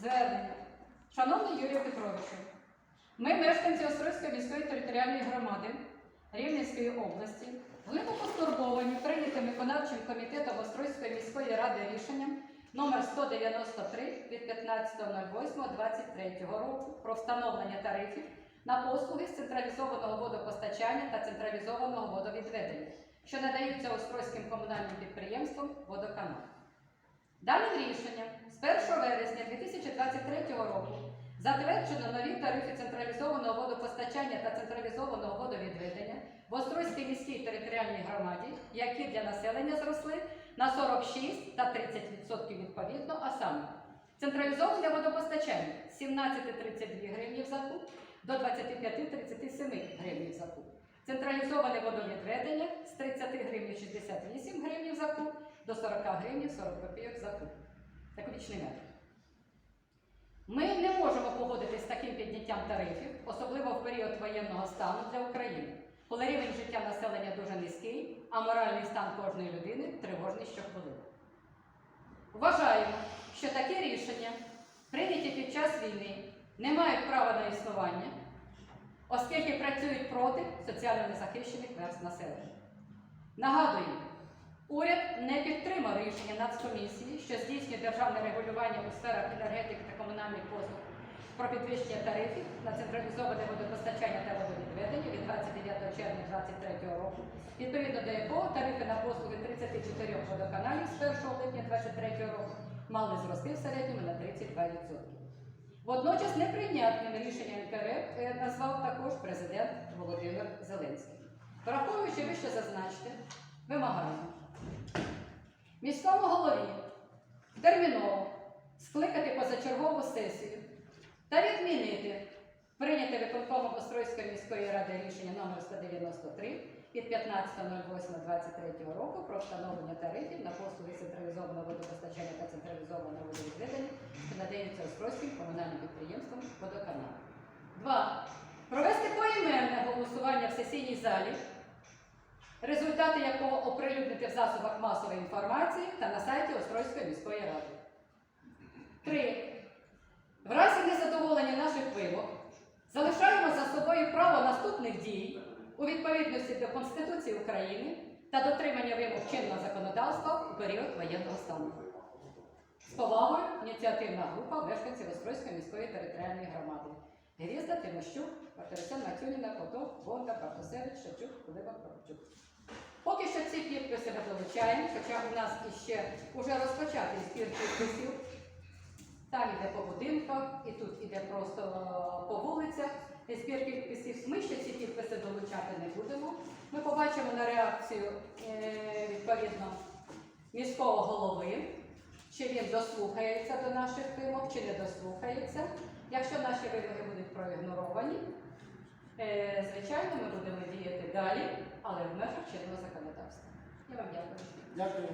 звернення. Шановний Юрію Петровичу, ми, мешканці Острозької міської територіальної громади Рівненської області, глибоко стурбовані прийнятим виконавчим комітетом Острозької міської ради рішенням номер 193 від 15.08.23 року про встановлення тарифів на послуги з централізованого водопостачання та централізованого водовідведення, що надаються Острозьким комунальним підприємством «Водоканал». Даним рішенням з 1 вересня 2023 року затверджено нові тарифи централізованого водопостачання та централізованого водовідведення в Острозькій міській територіальній громаді, які для населення зросли на 46 та 30% відповідно, а саме централізоване водопостачання 17,32 гривні за куб до 25,37 гривень за куб. Централізоване водовідведення з 30 гривень 68 гривень за куб до 40 гривень 40 копійок за куб. Це кубічний метр. Ми не можемо погодитися з таким підняттям тарифів, особливо в період воєнного стану для України, коли рівень життя населення дуже низький, а моральний стан кожної людини тривожний щохвилини. Вважаємо, що такі рішення, прийняті під час війни, не мають права на існування, оскільки працюють проти соціально незахищених верств населення. Нагадую, уряд не підтримав рішення Нацкомісії, що здійснює державне регулювання у сферах енергетики та комунальних послуг про підвищення тарифів на централізоване водопостачання та водовідведення від 29 червня 2023 року, відповідно до якого тарифи на послуги 34 водоканалів з 1 липня 2023 року мали зрости в середньому на 32%. Водночас неприйнятним рішення НКРФ е, назвав також президент Володимир Зеленський. Враховуючи вище зазначте, вимагаємо міському голові терміново скликати позачергову сесію та відмінити прийняте виконкомом Острозької міської ради рішення номер 193 від 15.08.23 року про встановлення тарифів на послуги централізованого водопостачання та централізованого водовідведення, що надаються Острозьким комунальним підприємством водоканалу. 2. Провести поіменне голосування в сесійній залі результати якого оприлюднити в засобах масової інформації та на сайті Острозької міської ради. 3. В разі незадоволення наших вимог залишаємо за собою право наступних дій у відповідності до Конституції України та дотримання вимог чинного законодавства у період воєнного стану. З повагою ініціативна група мешканців Острозької міської територіальної громади. Грізда, Тимощук, Вартарисян, Максюніна, Котов, Бондар, Бартусевич, Шевчук, Кулиба, Прокопчук. Поки що ці підписи ми долучаємо, хоча у нас іще вже розпочатий збір підписів. Там іде по будинках, і тут іде просто е, по вулицях. Збір підписів. Ми ще ці підписи долучати не будемо. Ми побачимо на реакцію е, відповідно міського голови, чи він дослухається до наших вимог, чи не дослухається. Якщо наші вимоги будуть проігноровані, звичайно, ми будемо діяти далі, але в межах чинного законодавства. Я вам дякую. Дякую.